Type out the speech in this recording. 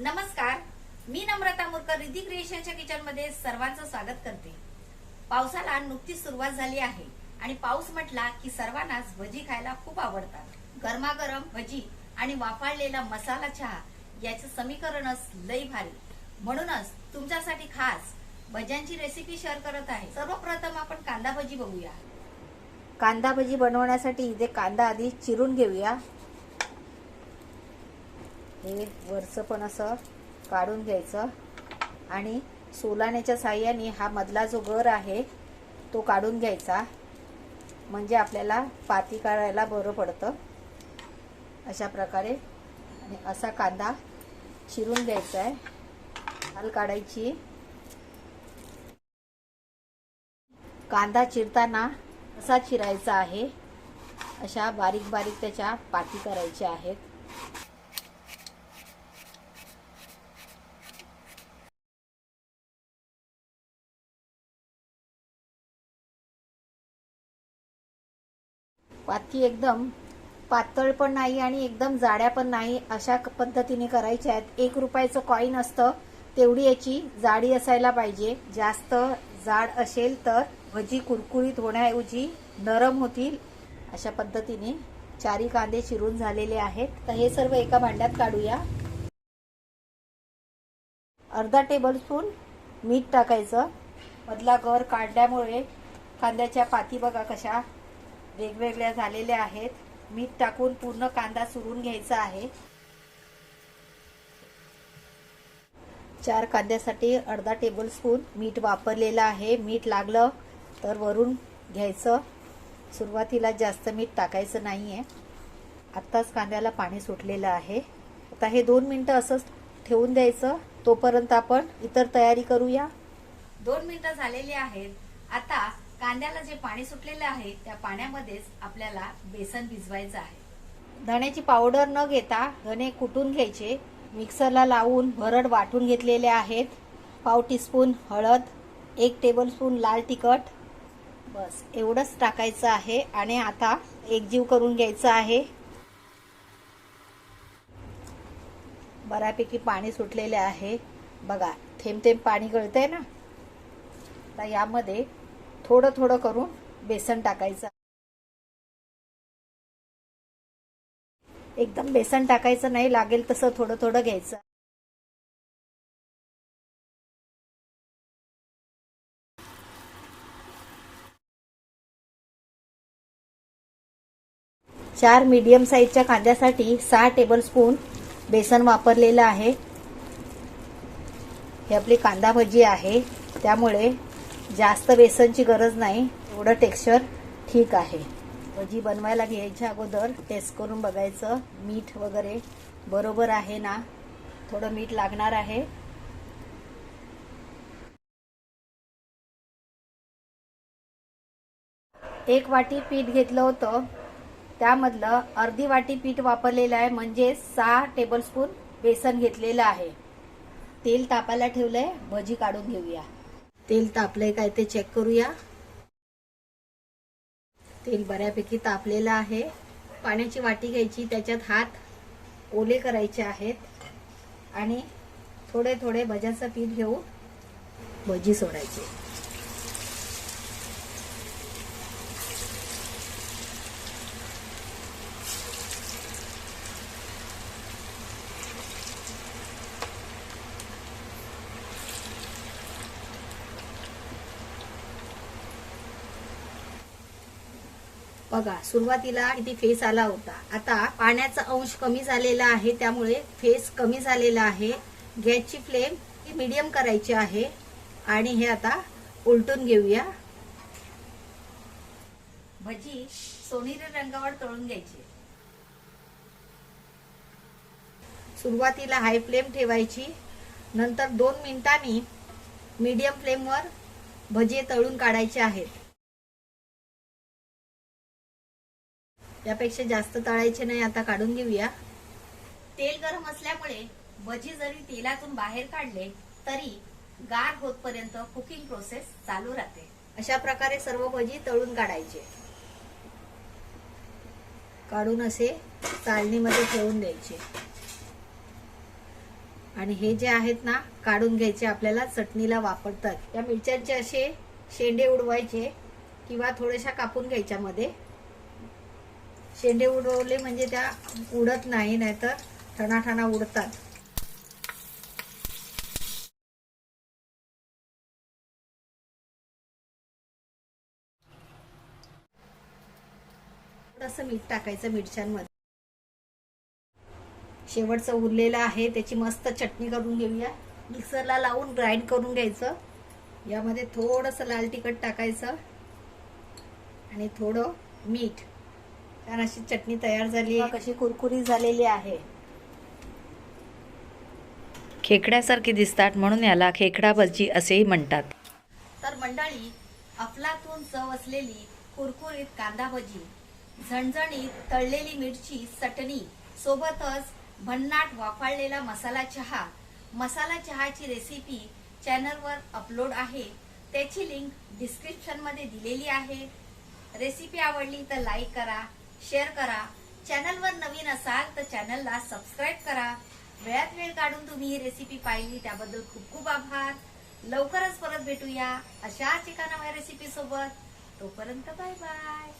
नमस्कार मी नम्रता मुरकर रिधी क्रिएशनच्या किचनमध्ये सर्वांचं स्वागत करते. पावसाला नुकतीच सुरुवात झाली आहे आणि पाऊस म्हटला की सर्वांनाच भजी खायला खूप आवडतात. गरमागरम भजी आणि वाफाळलेला मसाला चहा याचं समीकरणच लई भारी. म्हणूनच तुमच्यासाठी खास भज्यांची रेसिपी शेअर करत आहे. सर्वप्रथम आपण कांदा भजी बघूया. कांदा भजी बनवण्यासाठी इथे कांदा आधी चिरून घेऊया. हे वरचं पण असं काढून घ्यायचं. आणि सोलाण्याच्या साह्याने हा मधला जो गर आहे तो काढून घ्यायचा. म्हणजे आपल्याला पाती काढायला बरं पडतं. अशा प्रकारे. आणि असा कांदा चिरून घ्यायचा आहे. हाल काढायची. कांदा चिरताना असा चिरायचा आहे? अशा बारीक बारीक त्याच्या पाती करायच्या आहेत. पाती एकदम पातळ पण नाही आणि एकदम जाड्या पण नाही अशा पद्धतीने करायच्या आहेत. एक रुपयाचं कॉईन असतं तेवढी याची जाडी असायला पाहिजे. जास्त जाड असेल तर भजी कुरकुरीत होण्याऐवजी नरम होतील अशा पद्धतीने चारी कांदे चिरून झालेले आहेत. तर हे सर्व एका भांड्यात काढूया. अर्धा टेबलस्पून मीठ टाकायचं. मधला गर काढल्यामुळे कांद्याच्या पाती बघा कशा वेगवेगळ्या झालेल्या आहेत. मीठ टाकून पूर्ण कांदा सुरून घ्यायचा आहे. चार कांद्यासाठी अर्धा टेबलस्पून मीठ वापरलेलं आहे. मीठ लागलं तर वरून घ्यायचं. सुरुवातीला जास्त मीठ टाकायचं नाही आहे आत्ताच कांद्याला पाणी सुटलेलं आहे. आता हे दोन मिनटं असंच ठेवून द्यायचं. तोपर्यंत आपण इतर तयारी करूया. दोन मिनटं झालेली आहेत. आता कांद्याला जे पाणी सुटलेलं आहे त्या पाण्यामध्येच आपल्याला बेसन भिजवायचं आहे. धण्याची पावडर न घेता धणे कुटून घ्यायचे. मिक्सरला लावून भरड वाटून घेतलेले आहेत. पाव टीस्पून हळद एक टेबलस्पून लाल तिखट. बस एवढंच टाकायचं आहे आणि आता एकजीव करून घ्यायचं आहे. बऱ्यापैकी पाणी सुटलेले आहे. बघा थेंब थेंब पाणी गळतंय ना? आता यामध्ये थोडं थोडं करून बेसन टाकायचं. एकदम बेसन टाकायचं नाही लागेल तसं थोडं थोडं घ्यायचं. चार मीडियम साईजच्या कांद्यासाठी सहा टेबलस्पून बेसन वापरलेलं आहे. ही आपली कांदा भजी आहे. त्यामुळे जास्त बेसनची गरज नाही. एवढं टेक्स्चर ठीक आहे. भजी बनवायला घ्यायच्या अगोदर टेस्ट करून बघायचं. मीठ वगैरे बरोबर आहे ना? थोडं मीठ लागणार आहे. एक वाटी पीठ घेतलं होतं. त्यामधलं अर्धी वाटी पीठ वापरलेलं आहे. म्हणजे सहा टेबलस्पून बेसन घेतलेलं आहे. तेल तापायला ठेवलंय. भजी काढून घेऊया. तेल तापलंय काय ते चेक करूया. तेल बऱ्यापैकी तापलेलं आहे. पाण्याची वाटी घ्यायची त्याच्यात हात ओले करायचे आहेत. आणि थोडे थोडे भज्याचं पीठ घेऊन भजी सोडायची. बघा सुरुवातीला किती फेस आला होता. आता पाण्याचा अंश कमी झालेला आहे त्यामुळे फेस कमी झालेला आहे. गॅसची फ्लेम ही मीडियम करायची आहे. आणि हे आता उलटून घेऊया. भजी सोनेरी रंगावर तळून घ्यायची. सुरुवातीला हाय फ्लेम ठेवायची. नंतर दोन मिनिटांनी मीडियम फ्लेमवर भजे तळून काढायचे आहेत. त्यापेक्षा जास्त तळायचे नाही आता काढून घेऊया. तेल गरम असल्यामुळे भजी जरी तेलातून बाहेर काढले तरी गार होतपर्यंत कुकिंग प्रोसेस चालू राहते. अशा प्रकारे सर्व भजी तळून काढायचे. काढून असे चालणीमध्ये ठेवून द्यायचे. आणि हे जे आहेत ना काढून घ्यायचे आपल्याला चटणीला वापरतात. या मिरच्यांचे असे शेंडे उडवायचे किंवा थोड्याशा कापून घ्यायच्या मध्ये. शेंडे उडवले म्हणजे त्या उडत नाही नाहीतर ठणाठणा उडतात. थोडंसं मीठ टाकायचं मिरच्यांमध्ये. शेवटचं उरलेलं आहे त्याची मस्त चटणी करून घेऊया. मिक्सरला लावून ग्राइंड करून घ्यायचं. यामध्ये थोडंसं लाल तिखट टाकायचं. आणि थोडं मीठ. कारण अशी चटणी तयार झाली. आहे कशी कुरकुरी झालेली आहे. खेकड्यासारखे दिसतात म्हणून याला खेकडा भजी असेही म्हणतात. तर मंडळी अफलातून चव असलेली कुरकुरीत कांदा भजी झणझणीत तळलेली मिरची चटणी सोबतच भन्नाट वाफाळलेला मसाला चहा. मसाला चहाची रेसिपी चॅनलवर अपलोड आहे. त्याची लिंक डिस्क्रिप्शनमध्ये दिलेली आहे. रेसिपी आवडली तर लाईक करा. शेअर करा. चॅनलवर नवीन असाल तर चॅनलला सबस्क्राईब करा. वेळात वेळ काढून तुम्ही ही रेसिपी पाहिली त्याबद्दल खूप खूप आभार. लवकरच परत भेटूया अशाच एका नव्या रेसिपी सोबत. तोपर्यंत बाय बाय